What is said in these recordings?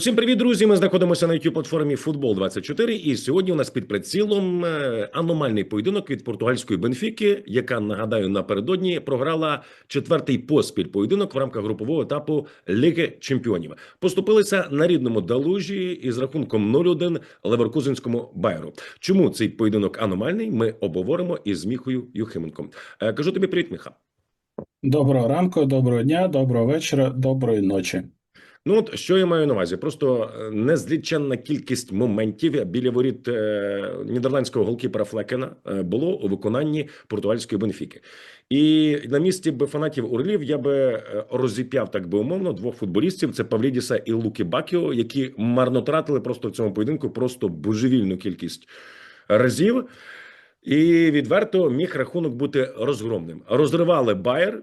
Усім привіт, друзі! Ми знаходимося на youtube платформі Футбол 24 І сьогодні у нас під прицілом е, аномальний поєдинок від португальської Бенфіки, яка нагадаю напередодні програла четвертий поспіль поєдинок в рамках групового етапу Ліги Чемпіонів. Поступилися на рідному Далужі із рахунком 0-1 Леверкузенському Байеру. Чому цей поєдинок аномальний? Ми обговоримо із Міхою Юхименком. Е, Кажу тобі привіт, Міха. Доброго ранку, доброго дня, доброго вечора, доброї ночі. Ну от що я маю на увазі? Просто е, незліченна кількість моментів біля воріт е, нідерландського голкіпера Флекена е, було у виконанні португальської Бенфіки. І на місці би фанатів Орлів я би розіп'яв так би умовно двох футболістів: це Павлідіса і Луки Бакіо, які марнотратили просто в цьому поєдинку просто божевільну кількість разів. І відверто міг рахунок бути розгромним. Розривали Байер,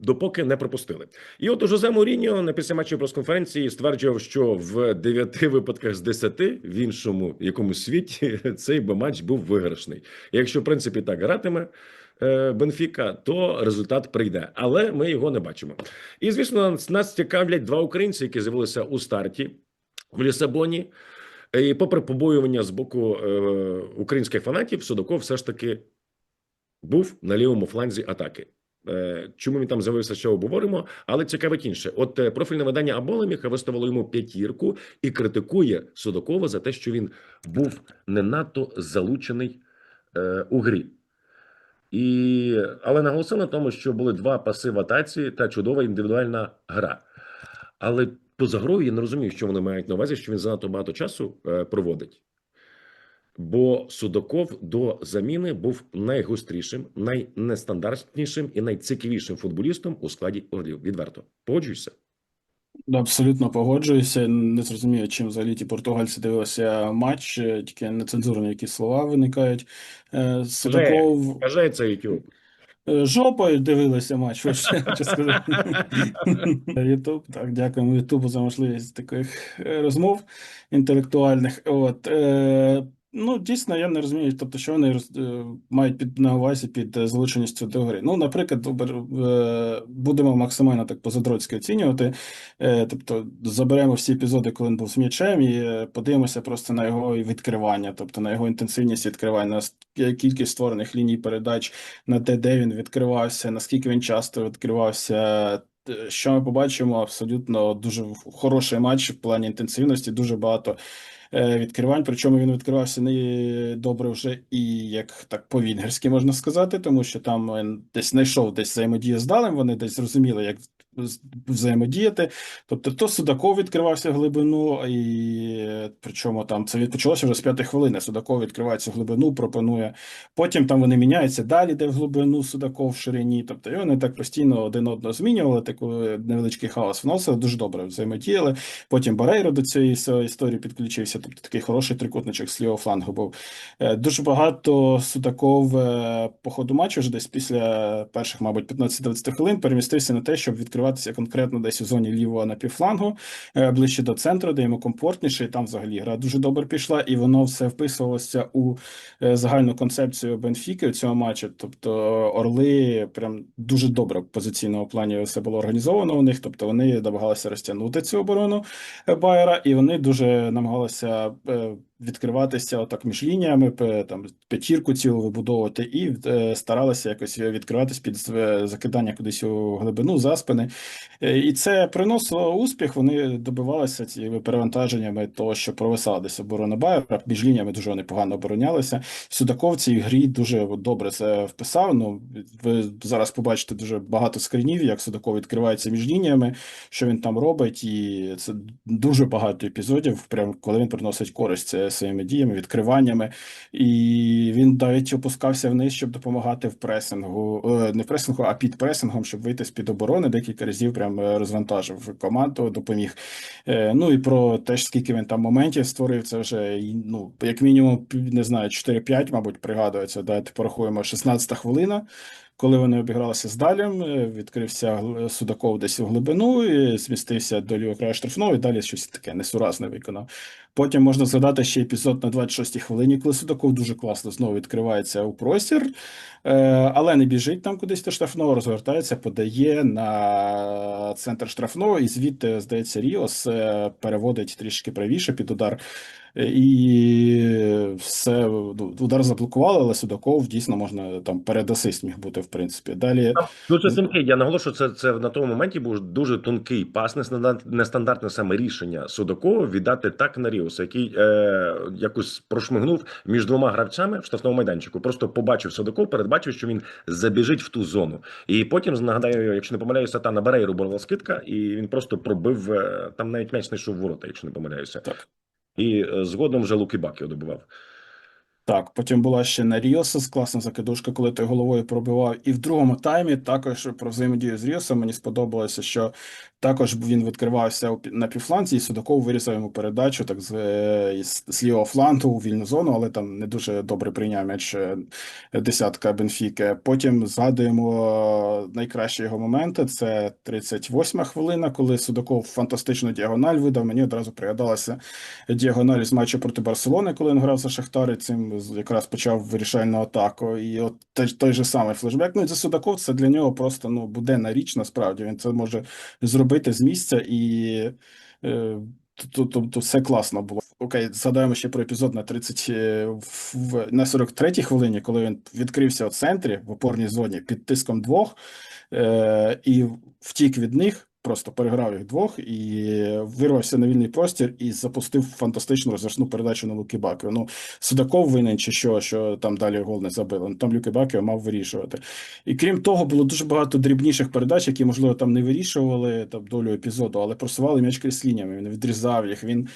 допоки не пропустили. І от Жозе Моріньо на після матчу прес-конференції стверджував, що в 9 випадках з 10 в іншому якомусь світі цей би матч був виграшний. Якщо в принципі так гратиме. е, Бенфіка, то результат прийде, але ми його не бачимо. І звісно, нас цікавлять два українці, які з'явилися у старті в Лісабоні. І попри побоювання з боку е, українських фанатів, Судаков все ж таки був на лівому фланзі атаки. Е, Чому він там з'явився, ще обговоримо, але цікавить інше. От е, профільне видання Аболеміха виставило йому п'ятірку і критикує Судакова за те, що він був не надто залучений е, у грі. І, але наголосив на тому, що були два паси в атаці та чудова індивідуальна гра. Але поза грою я не розумію, що вони мають на увазі, що він занадто багато часу проводить. Бо Судаков до заміни був найгострішим, найнестандартнішим і найцікавішим футболістом у складі Орлів. Відверто погоджуюся. Абсолютно погоджуюся. Не зрозумію, чим взагалі ті португальці дивилися матч, е, тільки нецензурні якісь слова виникають. Е, Судаков це YouTube. е, жопою дивилися матч, ви ще хочу сказати. Ютуб, так, дякуємо Ютубу за можливість таких розмов інтелектуальних. От, е, ну, дійсно, я не розумію, тобто, що вони роз- е, мають під на увазі під е, залученістю до. Ну, наприклад, е, будемо максимально так позадроцьки оцінювати. Тобто заберемо всі епізоди, коли він був з м'ячем, і подивимося просто на його відкривання, тобто на його інтенсивність відкривання, на кількість створених ліній передач, на те, де він відкривався, наскільки він часто відкривався. Що ми побачимо? Абсолютно дуже хороший матч в плані інтенсивності, дуже багато відкривань. Причому він відкривався не добре вже і як так по-вінгерськи можна сказати, тому що там е, десь знайшов десь взаємодію з Далем, вони десь зрозуміли, як взаємодіяти. Тобто, то Судаков відкривався в глибину, і е, причому там це від- почалося вже з п'ятої хвилини. Судаков відкривається в глибину, пропонує. Потім там вони міняються далі, де в глибину Судаков в ширині. Тобто, і вони так постійно один одного змінювали, таку невеличкий хаос вносили, дуже добре взаємодіяли. Потім Барейро до цієї історії підключився. Тобто такий хороший трикутничок з лівого флангу був. Е, Дуже багато Судаков е, по ходу матчу вже десь після перших, мабуть, 15-20 хвилин перемістився на те, щоб відкриватися конкретно десь у зоні лівого напівфлангу, е, ближче до центру, де йому комфортніше, і там взагалі гра дуже добре пішла, і воно все вписувалося у е, загальну концепцію Бенфіки у цьому матчі. Тобто Орли прям дуже добре в позиційному плані все було організовано у них. Тобто вони намагалися розтягнути цю оборону е, Байера, і вони дуже намагалися відкриватися отак між лініями, там п'ятірку цілу вибудовувати, і е, старалися якось відкриватись під е, закидання кудись у глибину за спини. Е, І це приносило успіх. Вони добивалися цими перевантаженнями того, що провисала десь оборона Байера. Між лініями дуже вони погано оборонялися. Судаков в цій грі дуже добре це вписав. Ну ви зараз побачите дуже багато скринів, як Судаков відкривається між лініями, що він там робить, і це дуже багато епізодів, прям коли він приносить користь своїми діями, відкриваннями. І він навіть опускався вниз, щоб допомагати в пресингу, е, не в пресингу, а під пресингом, щоб вийти з під оборони. Декілька разів прям е, розвантажив команду, допоміг. Е, Ну і про те, скільки він там моментів створив, це вже ну, як мінімум, не знаю, 4-5, мабуть, пригадується. Давайте порахуємо 16 хвилина. Коли вони обігралися з Далем, е, відкрився Судаков десь у глибину, і змістився до лівого краю штрафного, і далі щось таке несуразне виконав. Потім можна згадати ще епізод на 26-й хвилині, коли Судаков дуже класно знову відкривається у простір, е, але не біжить там кудись до штрафного, розвертається, подає на центр штрафного, і звідти, здається, Ріос е, переводить трішки правіше під удар. Е, І все, ну, удар заблокували, але Судаков дійсно можна там передасист міг бути, в принципі. Далі Дуже тонкий. Я наголошую, це, це на тому моменті був дуже тонкий пас, нестандарт- нестандартне саме рішення Судакова віддати так на Ріуса, який е, якось прошмигнув між двома гравцями в штрафному майданчику. Просто побачив Судаков, передбачив, що він забіжить в ту зону. І потім нагадаю, якщо не помиляюся, та на Берейру була скидка, і він просто пробив е, там навіть м'яч не йшов в ворота, якщо не помиляюся. так. І е, згодом вже Лукібак його добивав. Так, потім була ще на Ріоса з класна закидушка, коли той головою пробивав. І в другому таймі також про взаємодію з Ріосом мені сподобалося, що також він відкривався на півфланці, і Судаков вирізав йому передачу так з, е, із- з лівого флангу у вільну зону, але там не дуже добре прийняв м'яч е, десятка Бенфіки. Потім згадуємо найкращі його моменти. Це 38-ма хвилина, коли Судаков фантастичну діагональ видав. Мені одразу пригадалася діагональ з матчу проти Барселони, коли він грав за Шахтар, і цим з- якраз почав вирішальну атаку. І от той, той же самий флешбек. Ну і за Судаков це для нього просто ну буденна річ. Насправді він це може зробити з місця і. Е, Тобто все класно було. Окей, згадаємо ще про епізод на 30, е, на 43-й хвилині, коли він відкрився у центрі в опорній зоні під тиском двох е, і втік від них, просто переграв їх двох і вирвався на вільний простір і запустив фантастичну розвершну передачу на Луки Бакіо. Ну, Судаков винен чи що, що там далі гол не забили. Ну, Там Люки Бакіо мав вирішувати. І крім того, було дуже багато дрібніших передач, які, можливо, там не вирішували там, долю епізоду, але просували м'яч крізь лініями. Він відрізав їх, він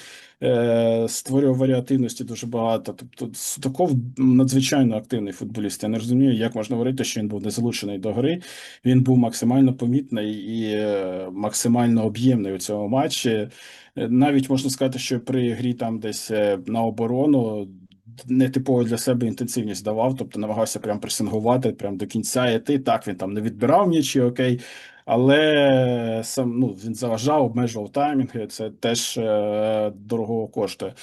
створював варіативності дуже багато. Тобто Судаков надзвичайно активний футболіст. Я не розумію, як можна говорити, що він був не залучений до гри. Він був максимально помітний і е, максимально об'ємний у цьому матчі. Е, Навіть можна сказати, що при грі там десь е, на оборону. Нетипово для себе інтенсивність давав, тобто намагався прям пресингувати, прям до кінця йти. Так, він там не відбирав нічі, окей, але сам ну, він заважав, обмежував таймінги. Це теж е, дорого коштує.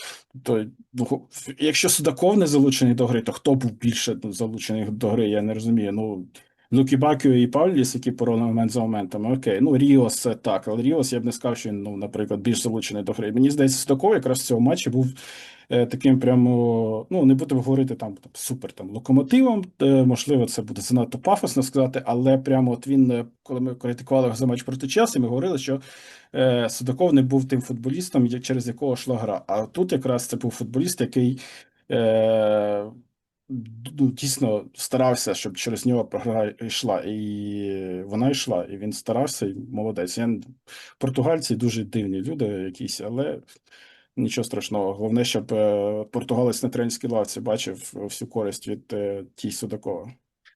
То, ну, якщо Судаков не залучений до гри, то хто був більше ну, залучений до гри? Я не розумію. Ну Лукі Бакіо і Павліс, які порали момент за моментами, окей. Ну Ріос так, але Ріос я б не сказав, що він, ну, наприклад, більш залучений до гри. Мені здається, Судаков якраз в цьому матчі був таким прямо, ну не будемо говорити там, там супер там локомотивом. Е, можливо, це буде занадто пафосно сказати, але прямо от він, е, коли ми критикували за матч проти Челсі, ми говорили, що е, Судаков не був тим футболістом, через якого йшла гра. А тут якраз це був футболіст, який. Е, ну, дійсно старався, щоб через нього програ йшла, і вона йшла, і він старався, і молодець. Я... Португальці дуже дивні люди якісь, але нічого страшного. Головне, щоб е, португалець на тренерській лавці бачив всю користь від е, тій Судакова.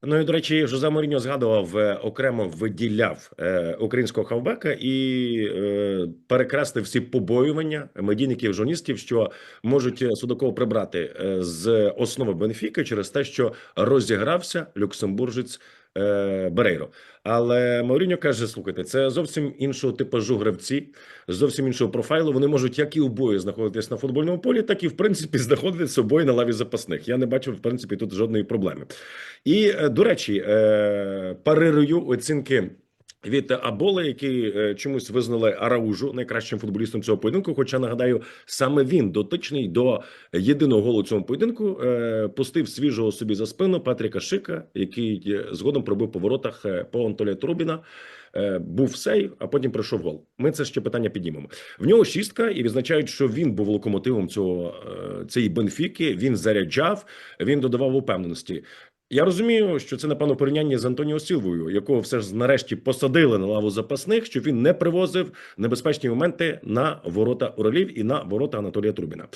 Ну і до речі, Жозе Моріньо згадував е, окремо виділяв е, українського хавбека і е, перекреслив всі побоювання медійників, журналістів, що можуть е, Судакова прибрати е, з основи Бенфіки через те, що розігрався люксембуржець е, Берейро. Але Мауріньо каже: слухайте, це зовсім іншого типажу гравці, зовсім іншого профайлу. Вони можуть як і обоє знаходитись на футбольному полі, так і в принципі знаходитися собою на лаві запасних. Я не бачу в принципі тут жодної проблеми. І е, до речі, е, парирую оцінки. Від Аболи, які е, чомусь визнали Араужу найкращим футболістом цього поєдинку. Хоча нагадаю, саме він дотичний до єдиного голу у цьому поєдинку, е, пустив свіжого собі за спину Патріка Шика, який е, згодом пробив по воротах по Антолія Трубіна. Був сей, а потім прийшов гол. Ми це ще питання піднімемо. В нього шістка, і відзначають, що він був локомотивом цього цієї Бенфіки. Він заряджав, він додавав упевненості. Я розумію, що це напевно порівняння з Антоніо Сілвою, якого все ж нарешті посадили на лаву запасних, щоб він не привозив небезпечні моменти на ворота Уралів і на ворота Анатолія Трубіна.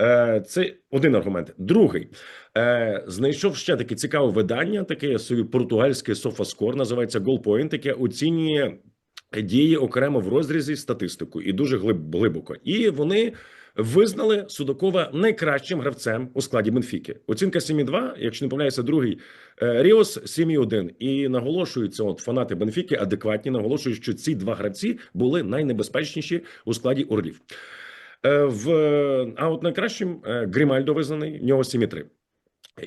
Е, Це один аргумент. Другий е, знайшов ще таке цікаве видання, таке собі португальське софаскор, називається Goalpoint, яке оцінює дії окремо в розрізі статистику і дуже глиб, глибоко. І вони визнали Судакова найкращим гравцем у складі Бенфіки. Оцінка 7,2, якщо не помиляюся, другий е, Ріос 7,1. І наголошуються, от фанати Бенфіки адекватні, наголошують, що ці два гравці були найнебезпечніші у складі Орлів. Е, В а от найкращим е, Грімальдо визнаний, в нього 7,3.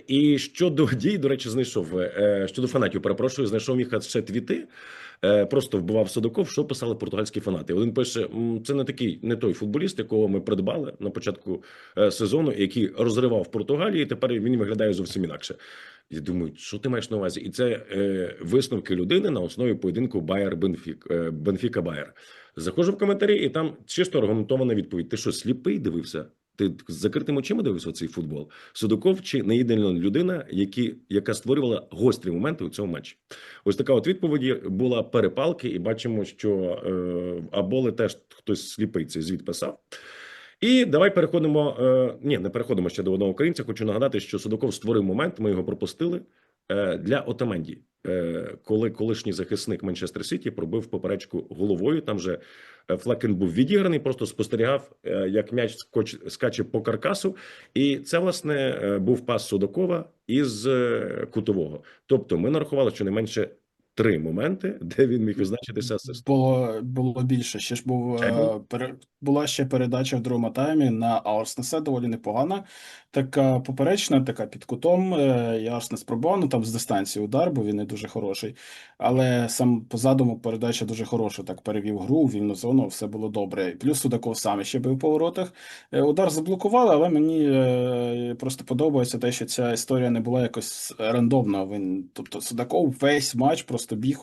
І щодо дій, до речі, знайшов е, щодо фанатів. Перепрошую, знайшов їх ще твіти. е, Просто вбивав Судаков, що писали португальські фанати. Один пише: це не такий, не той футболіст, якого ми придбали на початку е, сезону, який розривав Португалії. Тепер він виглядає зовсім інакше. Я думаю, що ти маєш на увазі? І це е, висновки людини на основі поєдинку Байер Бенфік е, Бенфіка Байер. Заходжу в коментарі, і там чисто аргументована відповідь: ти що, сліпий дивився? Ти з закритими очима дивився цей футбол? Судаков чи не єдина людина, які, яка створювала гострі моменти у цьому матчі? Ось така от відповіді була перепалки, і бачимо, що е, Аболи теж хтось сліпий цей звіт писав. І давай переходимо. Е, ні, не переходимо ще до одного українця. Хочу нагадати, що Судаков створив момент. Ми його пропустили для Отаменді, е, коли колишній захисник Манчестер Сіті пробив поперечку головою. Там же е, Флекен був відіграний, просто спостерігав, е, як м'яч скоч- скаче по каркасу. І це власне е, був пас Судакова із е, кутового. Тобто, ми нарахували щонайменше три моменти, де він міг визначитися асистом. Було, було більше. Ще ж був, е, пере, була ще передача в другому таймі на Аурснеса, доволі непогана. Така поперечна, така під кутом. е, І Аурснес спробував, ну там з дистанції удар, бо він не дуже хороший. Але сам по задуму передача дуже хороша. Так перевів гру, вільну зону, все було добре. І Плюс Судаков сам ще бив по воротах. Е, Удар заблокували, але мені просто подобається те, що ця історія не була якось рандомна. Він, тобто Судаков весь матч просто біг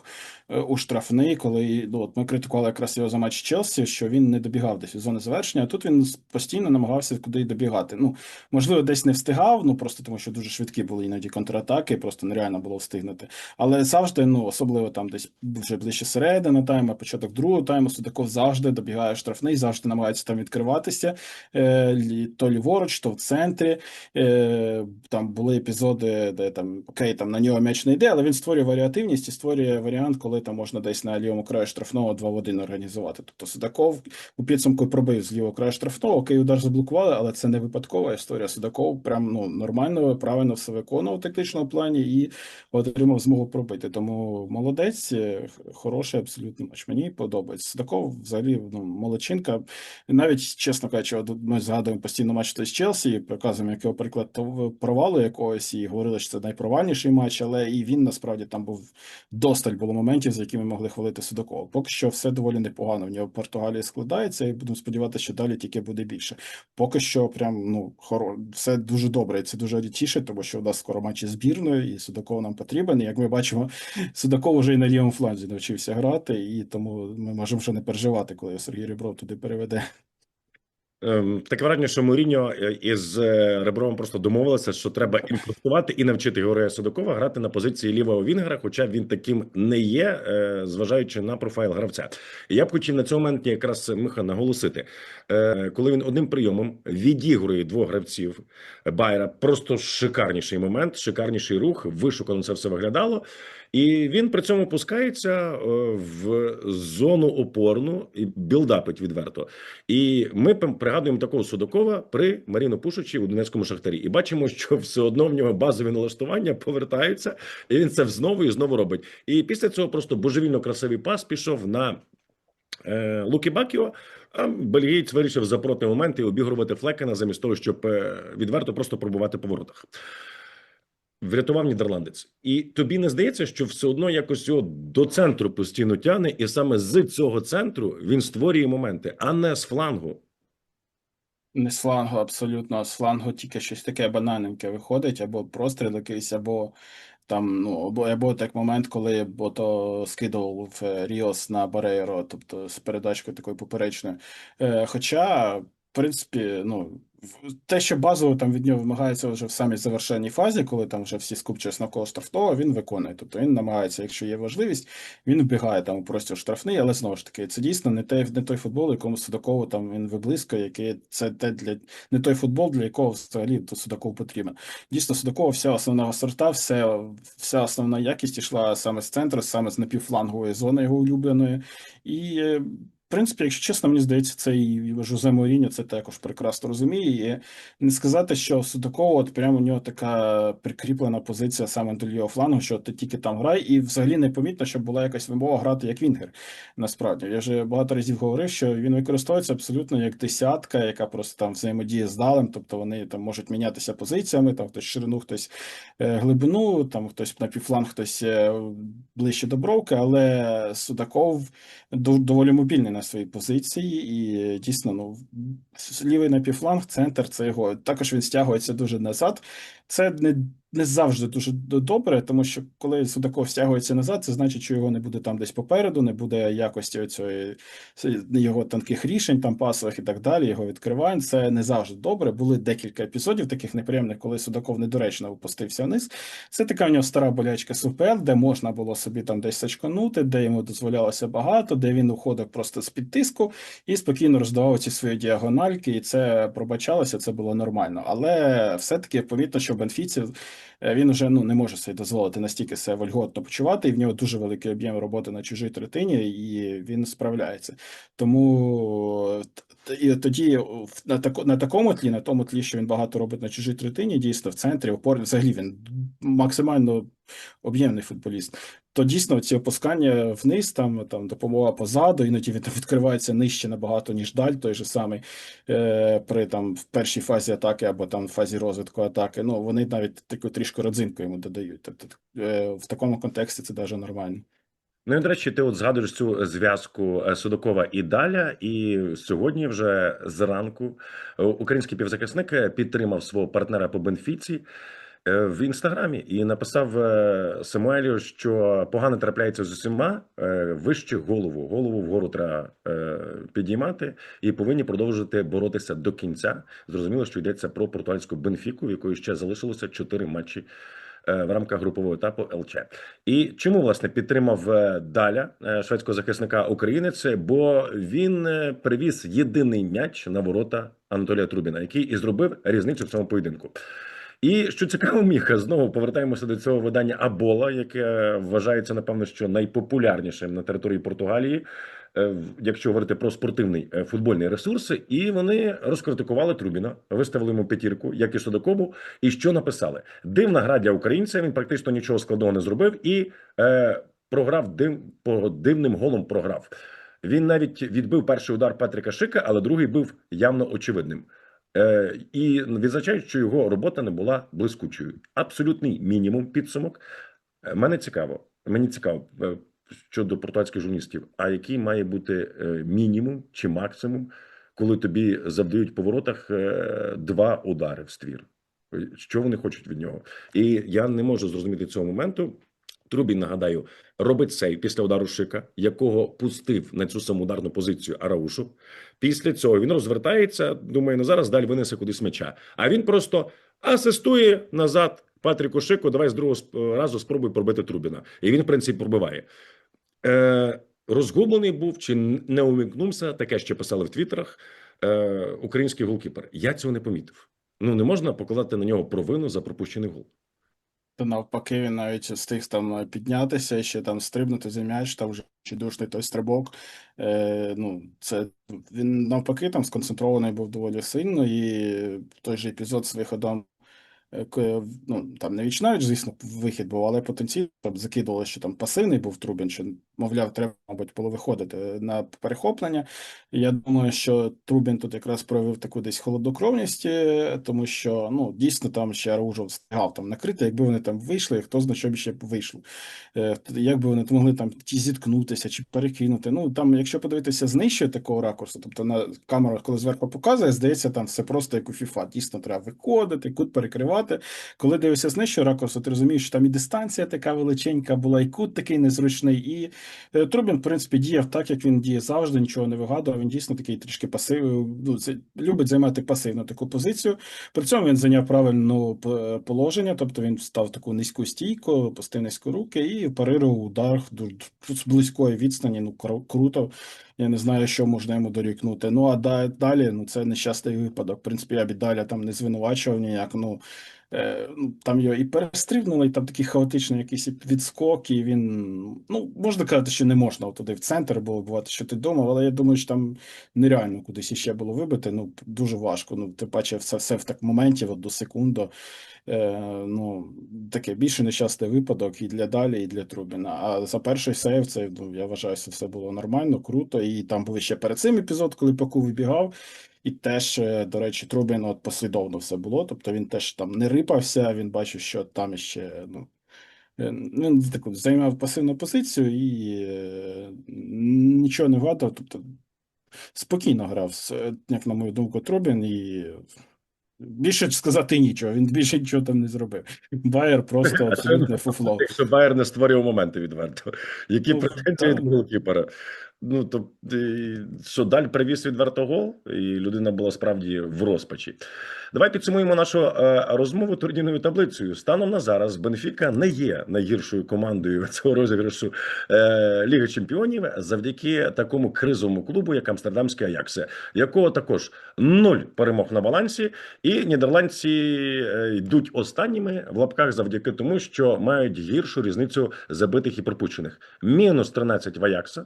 е, у штрафний, коли ну, от ми критикували якраз його за матч Челсі, що він не добігав десь від зони завершення, а тут він постійно намагався куди добігати. Ну, можливо, десь не встигав, ну просто тому що дуже швидкі були іноді контратаки, просто нереально було встигнути. Але завжди, ну особливо там десь вже ближче середина тайму, початок другого тайму, Судаков завжди добігає штрафний, завжди намагається там відкриватися. Е, то ліворуч, то в центрі. Е, там були епізоди, де там окей, там на нього м'яч не йде, але він створює варіативність і створює варіант, коли там можна десь на лівому краю штрафного 2 в 1 організувати. Тобто Судаков у підсумку пробив з лівого краю штрафного, окей, удар заблокували, але це не випадкова історія. Судаков прям ну нормально, правильно все виконував в тактичному плані і отримав змогу пробити. Тому молодець, е, хороший абсолютно матч. Мені подобається. Судаков взагалі ну, молодчинка. Навіть, чесно кажучи, ми згадуємо постійно матч з Челсі, показуємо як його приклад провалу якогось, і говорили, що це найпровальніший матч, але і він насправді там був досталь було моментів, за якими могли хвалити Судакова. Поки що все доволі непогано. В нього в Португалії складається, і будемо сподіватися, що далі тільки буде більше. Поки що, прям ну хоро, все дуже добре. І це дуже тішить, тому що у нас скоро матчі збірною, і Судаков нам потрібен. І як ми бачимо, Судаков вже і на лівому фланзі навчився грати, і тому ми можемо вже не переживати, коли Сергій Ребров туди переведе. Ем, Таке враження, що Мourinho е, із е, Ребровим просто домовилися, що треба інкрустувати і навчити Георгія Судакова грати на позиції лівого вінгера, хоча він таким не є, е, зважаючи на профайл гравця. Я б хотів на цьому моменті якраз Миха наголосити, коли він одним прийомом відігрує двох гравців Байера, просто шикарніший момент, шикарніший рух, вишукано це все виглядало. І він при цьому пускається е, в зону опорну і білдапить відверто. І ми пригадуємо такого Судакова при Маріно Пушичі у Донецькому шахтарі, і бачимо, що все одно в нього базові налаштування повертаються, і він це знову і знову робить. І після цього просто божевільно красивий пас пішов на е, Лукі Бакіо. А бельгієць вирішив за проти моменти обігрувати Флекена замість того, щоб е, відверто просто пробувати по воротах. Врятував нідерландець, і тобі не здається, що все одно якось його до центру постійно тягне, і саме з цього центру він створює моменти, а не з флангу. Не з флангу, абсолютно. а З флангу тільки щось таке банальненьке виходить, або простріл якийсь, або там, ну, або, або так момент, коли бото скидував Ріос на Барейро, тобто з передачкою такою поперечною. Е, хоча, в принципі, ну, те, що базово там від нього вимагається вже в самій завершенній фазі, коли там вже всі скупчились навколо штрафного, він виконує. Тобто він намагається, якщо є важливість, він вбігає там у простір штрафний, але знову ж таки, це дійсно не той, не той футбол, якому Судакову там він виблискує, який це те для не той футбол, для якого взагалі то Судаков потрібен. Дійсно, Судакова вся основна гострота, все, вся основна якість йшла саме з центру, саме з напівфлангової зони його улюбленої. І принципі, якщо чесно, мені здається, це і Жозе Мourinho це також прекрасно розуміє. І не сказати, що Судакова, от прямо у нього така прикріплена позиція саме до лівого флангу, що ти тільки там грай, і взагалі не помітно, щоб була якась вимога грати як Вінгер. Насправді, я вже багато разів говорив, що він використовується абсолютно як десятка, яка просто там взаємодіє з далем, тобто вони там можуть мінятися позиціями, там хтось ширину, хтось е, глибину, там хтось на півфланг, хтось е, ближче до бровки, але Судаков доволі мобільний на своїй позиції, і дійсно, ну лівий напівфланг, центр це його. Також він стягується дуже назад. Це не, не завжди дуже добре, тому що коли Судаков стягується назад, це значить, що його не буде там десь попереду, не буде якості с- його тонких рішень, там пасових і так далі, його відкривань. Це не завжди добре. Були декілька епізодів таких неприємних, коли Судаков недоречно опустився вниз. Це така в нього стара болячка СУПЛ, де можна було собі там десь сачканути, де йому дозволялося багато, де він уходив просто з-під тиску і спокійно роздавав ці свої діагональки, і це пробачалося, це було нормально. Але все-таки помітно, що в Бенфіці е, він вже ну не може собі дозволити настільки себе вольготно почувати, і в нього дуже великий об'єм роботи на чужій третині, і він справляється. Тому і тоді на на такому тлі, на тому тлі, що він багато робить на чужій третині, дійсно в центрі опор, взагалі він максимально об'ємний футболіст. То дійсно ці опускання вниз, там, там допомога позаду, іноді він відкривається нижче набагато, ніж даль, той же самий е, при там в першій фазі атаки або там фазі розвитку атаки. Ну вони навіть таку трішку родзинку йому додають. Тобто е, в такому контексті це даже нормально. Ну і до речі, ти от згадуєш цю зв'язку е, Судакова і Даля. І сьогодні, вже зранку, е, український півзахисник е, підтримав свого партнера по Бенфіці в інстаграмі і написав е, Самуелю, що погано трапляється з усіма е, вище голову. Голову вгору треба е, підіймати і повинні продовжувати боротися до кінця. Зрозуміло, що йдеться про португальську Бенфіку, в якої ще залишилося чотири матчі е, в рамках групового етапу ЛЧ. І чому власне підтримав е, Даля е, шведського захисника українець? Бо він е, привіз єдиний м'яч на ворота Анатолія Трубіна, який і зробив різницю в цьому поєдинку. І що цікаво, Міха, знову повертаємося до цього видання Абола, яке вважається, напевно, що найпопулярнішим на території Португалії, е, якщо говорити про спортивний е, футбольний ресурс. І вони розкритикували Трубіна, виставили йому п'ятірку, як і Судакому. І що написали? Дивна гра для українця. Він практично нічого складного не зробив і е, програв див, по дивним голом. Програв. Він навіть відбив перший удар Патріка Шика, але другий був явно очевидним. Е, і відзначають, що його робота не була блискучою. Абсолютний мінімум підсумок. Е, Мене цікаво. Мені цікаво е, щодо португальських журналістів. А який має бути мінімум чи максимум, коли тобі завдають по воротах два удари в ствір? Що вони хочуть від нього? І я не можу зрозуміти цього моменту. Трубін, нагадаю, робить сейв після удару Шика, якого пустив на цю саму ударну позицію Араушу. Після цього він розвертається. Думає, ну зараз далі винесе кудись м'яча. А він просто асистує назад Патріку Шику. Давай з другого разу спробуй пробити Трубіна. І він, в принципі, пробиває. Е, розгублений був чи не умікнувся, таке ще писали в твіттерах. Е, український голкіпер. Я цього не помітив. Ну не можна покладати на нього провину за пропущений гол. То навпаки, він навіть встиг там піднятися ще там стрибнути за м'яч, там вже чудушний той стрибок. Е, ну, це він навпаки там сконцентрований був доволі сильно, і той же епізод з виходом. Е, к- Ну, там не вічнають, звісно, вихід був, але потенційно там закидували, що там пасивний був Трубін, що, мовляв, треба, мабуть, було виходити на перехоплення. Я думаю, що Трубін тут якраз проявив таку десь холоднокровність, е, тому що ну дійсно там ще Аружов встигав там накрити. Якби вони там вийшли, хто знає, що б ще б вийшло. Е, Як би вони могли там ті зіткнутися чи перекинути. Ну там, якщо подивитися з нижче такого ракурсу, тобто на камеру, коли зверху показує, здається, там все просто як у FIFA. Дійсно, треба виходити, кут перекривати. Коли дивишся з нижчого ракурсу, ти розумієш, що там і дистанція така величенька була, і кут такий незручний. І е, Трубін, в принципі, діяв так, як він діє завжди, нічого не вигадував. Він дійсно такий трішки пасив, ну, це, любить займати пасивну таку позицію. При цьому він зайняв правильне положення, тобто він став таку низьку стійку, опустив низько руки і парирував удар з близької відстані. Ну, кру- круто. Я не знаю, що можна йому дорікнути. Ну, а далі, ну, це нещасний випадок. В принципі, я б далі там не звинувачував ніяк. Ну, там його і перестрибнули, і там такий хаотичний якийсь відскок, і він, ну, можна казати, що не можна туди в центр було бувати, що ти думав, але я думаю, що там нереально кудись іще було вибити, ну, дуже важко. Ну, ти бачив все, все в так моменті, от до секунду. Е, ну, таке більше нещасний випадок і для Далі, і для Трубіна. А за перший сейв, це, ну, я вважаю, що все було нормально, круто. І там був ще перед цим епізод, коли Паку вибігав. І теж, е, до речі, Трубін от послідовно все було. Тобто він теж там не рипався, він бачив, що там ще ну, е, він таку займав пасивну позицію і е, нічого не вгадав. Тобто спокійно грав, як на мою думку, Трубін, і більше сказати нічого. Він більше нічого там не зробив. Байер просто абсолютне фуфло. Якщо Байер не створював моменти відверто, які Ну, претензії від голкіпера? Ну то е, що даль привіз відверто гол, і людина була справді в розпачі. Давай підсумуємо нашу е, розмову турнірною таблицею. Станом на зараз Бенфіка не є найгіршою командою цього розіграшу е, Ліги Чемпіонів завдяки такому кризовому клубу, як Амстердамський Аякс, якого також нуль перемог на балансі, і нідерландці е, йдуть останніми в лапках завдяки тому, що мають гіршу різницю забитих і пропущених. Мінус 13 в Аякса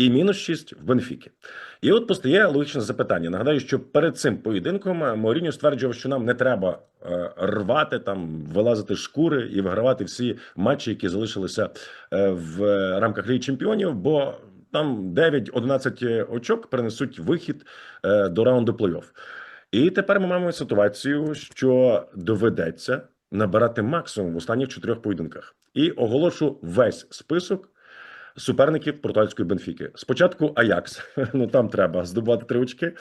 і мінус 6 в Бенфіки. І от постає логічне запитання. Нагадаю, що перед цим поєдинком Моріньо стверджував, що нам не треба е, рвати там, вилазити шкури і вигравати всі матчі, які залишилися е, в рамках Ліги Чемпіонів, бо там 9-11 очок принесуть вихід е, до раунду плей-офф. І тепер ми маємо ситуацію, що доведеться набирати максимум в останніх чотирьох поєдинках. І оголошу весь список суперників португальської Бенфіки. Спочатку Аякс, ну там треба здобувати три очки.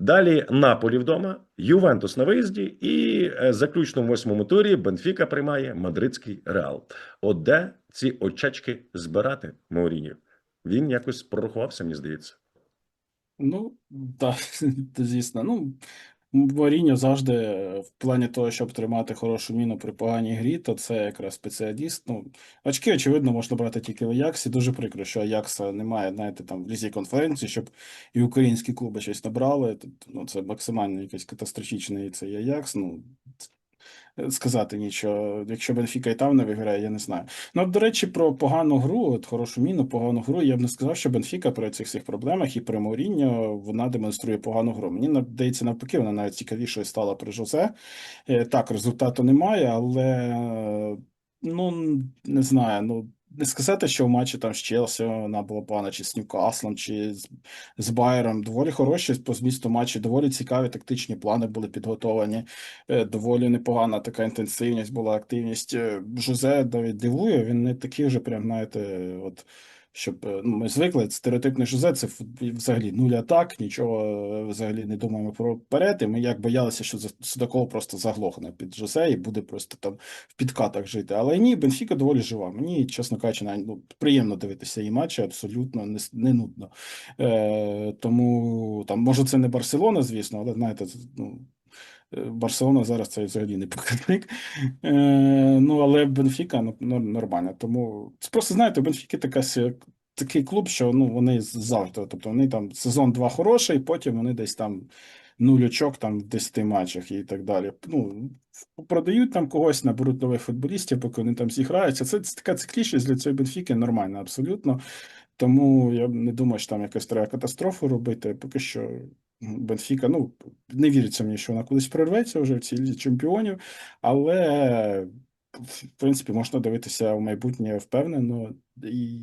Далі Наполі вдома, Ювентус на виїзді, і е, заключно в восьмому турі Бенфіка приймає мадридський реал. От де ці очечки збирати Маурінів? Він якось прорахувався, мені здається. Ну, так, звісно. Ну, Моріньо завжди е, в плані того, щоб тримати хорошу міну при поганій грі, то це якраз спеціаліст. Ну, очки, очевидно, можна брати тільки в Аяксі. Дуже прикро, що Аякса немає, знаєте, там в лізі конференції, щоб і українські клуби щось набрали. Ну, це максимально якийсь катастрофічний цей Аякс. Ну, сказати нічого. Якщо Бенфіка і там не виграє, я не знаю. Ну, до речі, про погану гру, от хорошу міну, погану гру, я б не сказав, що Бенфіка при цих всіх проблемах і при Моріньо вона демонструє погану гру. Мені здається, навпаки, вона навіть цікавішою стала при Жозе. Е, Так, результату немає, але е, ну не знаю. Ну не сказати, що в матчі там з Челсі вона була погана, чи з Ньюкаслом, чи з, з Байером. Доволі хороші по змісту матчі, доволі цікаві тактичні плани були підготовлені. Е, Доволі непогана така інтенсивність була, активність. Е, Жозе навіть дивує, він не такий вже прям, знаєте, от. Щоб е, ну, ми звикли, стереотипний Жозе це взагалі нуль атак, нічого е, взагалі не думаємо про вперед. І ми як боялися, що Судаков просто заглохне під Жозе і буде просто там в підкатах жити. Але ні, Бенфіка доволі жива. Мені, чесно кажучи, навіть, ну, приємно дивитися її матчі, абсолютно не, не нудно. Е, тому там, може, це не Барселона, звісно, але знаєте, ну. Барселона зараз це взагалі не показник. Е, ну, але Бенфіка ну, ну, нормально. Тому це просто знаєте, Бенфіки така такий клуб, що ну вони завжди. Тобто вони там сезон два хороший, потім вони десь там нуль там в 10 матчах і так далі. Ну, продають там когось, наберуть нових футболістів, поки вони там зіграються. Це, це така циклічність для цієї Бенфіки нормальна, абсолютно. Тому я не думаю, що там якась треба катастрофу робити. Поки що Бенфіка, ну не віриться мені, що вона кудись прорветься вже в цій лізі чемпіонів, але в принципі можна дивитися в майбутнє впевнено і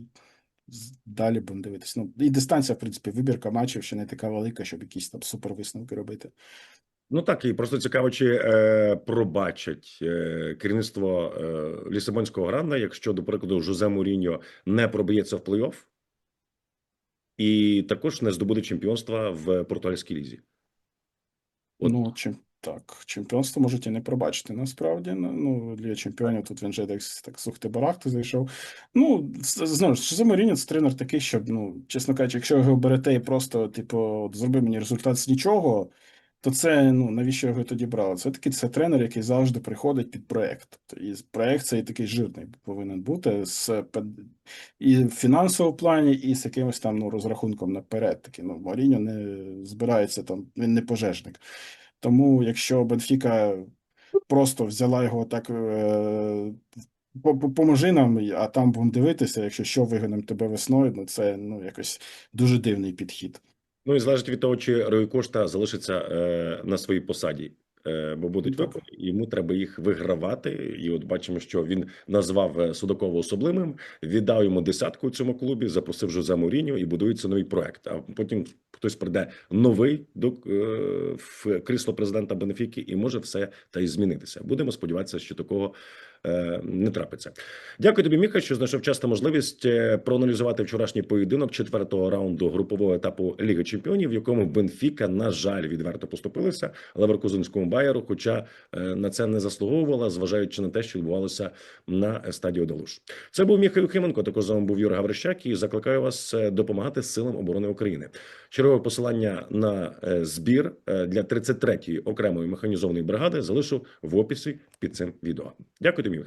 далі будемо дивитися. Ну і дистанція, в принципі, вибірка матчів ще не така велика, щоб якісь там супервисновки робити. Ну так і просто цікаво, чи е, пробачать е, керівництво е, Лісабонського гранда, якщо, до прикладу, Жозе Муріньо не пробиється в плей-офф і також не здобуде чемпіонства в португальській лізі. От. Ну, чим, так, чемпіонство можуть і не пробачити. Насправді, ну, ну для чемпіонів тут він вже десь так сухти барахти зайшов. Ну, знову ж, це тренер такий, щоб, ну, чесно кажучи, якщо його берете і просто, типу, зроби мені результат з нічого, то це, ну, навіщо його тоді брали? Це такий це тренер, який завжди приходить під проект. І проект цей такий жирний повинен бути з і в фінансовому плані, і з якимось там ну, розрахунком наперед. Такий, ну, Мourinho не збирається там, він не пожежник. Тому, якщо Бенфіка просто взяла його так. е, по- по- Поможи нам, а там будемо дивитися, якщо що вигонимо тебе весною, ну це ну якось дуже дивний підхід. Ну і залежить від того, чи Рой Кошта залишиться е, на своїй посаді. Е, Бо будуть Так. вибори, йому треба їх вигравати. І от бачимо, що він назвав е, Судакова особливим, віддав йому десятку у цьому клубі, запросив Жозе Мourinho і будується новий проект. А потім хтось прийде новий до е, в крісло президента Бенефіки, і може все та й змінитися. Будемо сподіватися, що такого не трапиться. Дякую тобі, Міха, що знайшов час та можливість е, проаналізувати вчорашній поєдинок четвертого раунду групового етапу Ліги Чемпіонів, в якому Бенфіка, на жаль, відверто поступилися Леверкузинському Байеру, хоча е, на це не заслуговувала, зважаючи на те, що відбувалося на стадіо Делуш. Це був Міха Юхименко. Також з вами був Юра Гаврищак і закликаю вас е, допомагати силам оборони України. Чергове посилання на е, збір е, для 33-ї окремої механізованої бригади залишу в описі під цим відео. Дякую тобі.